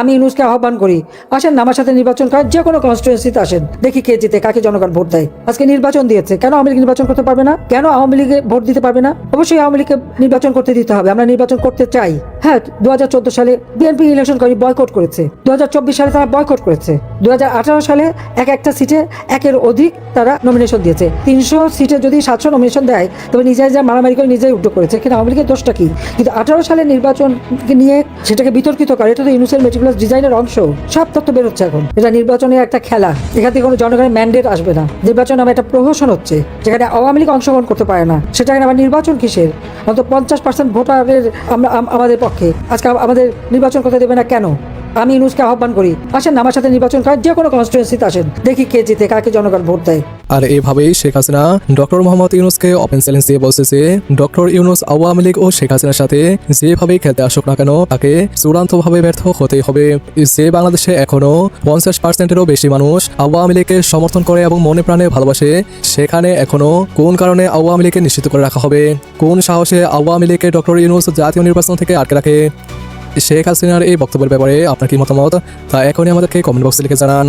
আমি ইউনুসকে আহ্বান করি, আসেন আমার সাথে নির্বাচন করার যে কোনো কনস্টিটুয়েন্সিতে আসেন। দেখি কে জিতে, কাকে জনগণ ভোট দেয়। আজকে নির্বাচন দিয়েছে, কেন আওয়ামী লীগ নির্বাচন করতে পারবে না? কেন আওয়ামী লীগে ভোট দিতে পারবে না? অবশ্যই আওয়ামী লীগকে নির্বাচন করতে দিতে হবে, আমরা নির্বাচন করতে চাই। হ্যাঁ দু হাজার চোদ্দ সালে বিএনপি ইলেকশন করে বয়কট করেছে। দু সালে তারা বয়কট করেছে। দু হাজার আঠারো সালে এক একটা সিটে একের অধিক তারা নমিনেশন দিয়েছে। তিনশো সিটে যদি সাতশো নমিনেশন দেয়, তবে নিজেরাই যা মারামারি করে নিজেই উদ্যোগ করেছে। কিন্তু আওয়ামী লীগের দোষটা কি? কিন্তু আঠারো সালে নির্বাচনকে নিয়ে সেটাকে বিতর্কিত করে। এটা তো ইউনুসের মেটিকুলাস ডিজাইনের অংশ। সব তথ্য বেরোচ্ছে এখন। এটা নির্বাচনের একটা খেলা। এখান থেকে কোনো জনগণের ম্যান্ডেট আসবে না। নির্বাচন নামে একটা প্রহসন হচ্ছে, যেখানে আওয়ামী লীগ অংশগ্রহণ করতে পারে না। সেটা সেটাকে আবার নির্বাচন কিসের? অন্তত পঞ্চাশ পার্সেন্ট ভোটারের আমরা আমাদের পক্ষে আজকে আমাদের নির্বাচন করতে দেবে না কেন? আমি ইউনুসকে আহ্বান করি, আসেন আমার সাথে নির্বাচন করার যে কোনো কনস্টিটুয়েন্সিতে আসেন। দেখি কে জিতে, কাকে জনগণ ভোট দেয়। আর এভাবেই শেখ হাসিনা, ডক্টর মোহাম্মদ ইউনুসকে ওপেন চ্যালেঞ্জ দিয়ে বলছে ডক্টর ইউনুস, আওয়ামী লীগ ও শেখ হাসিনার সাথে যেভাবেই খেলতে আসুক না কেন, তাকে চূড়ান্তভাবে ব্যর্থ হতেই হবে। যে বাংলাদেশে এখনও পঞ্চাশ পার্সেন্টেরও বেশি মানুষ আওয়ামী লীগকে সমর্থন করে এবং মনে প্রাণে ভালোবাসে, সেখানে এখনও কোন কারণে আওয়ামী লীগকে নিশ্চিত করে রাখা হবে? কোন সাহসে আওয়ামী লীগকে ডক্টর ইউনুস জাতীয় নির্বাচন থেকে আটকে রাখে? শেখ হাসিনার এই বক্তব্যের ব্যাপারে আপনার কি মতামত? তা এখনই আমাদেরকে কমেন্ট বক্সে লিখে জানান।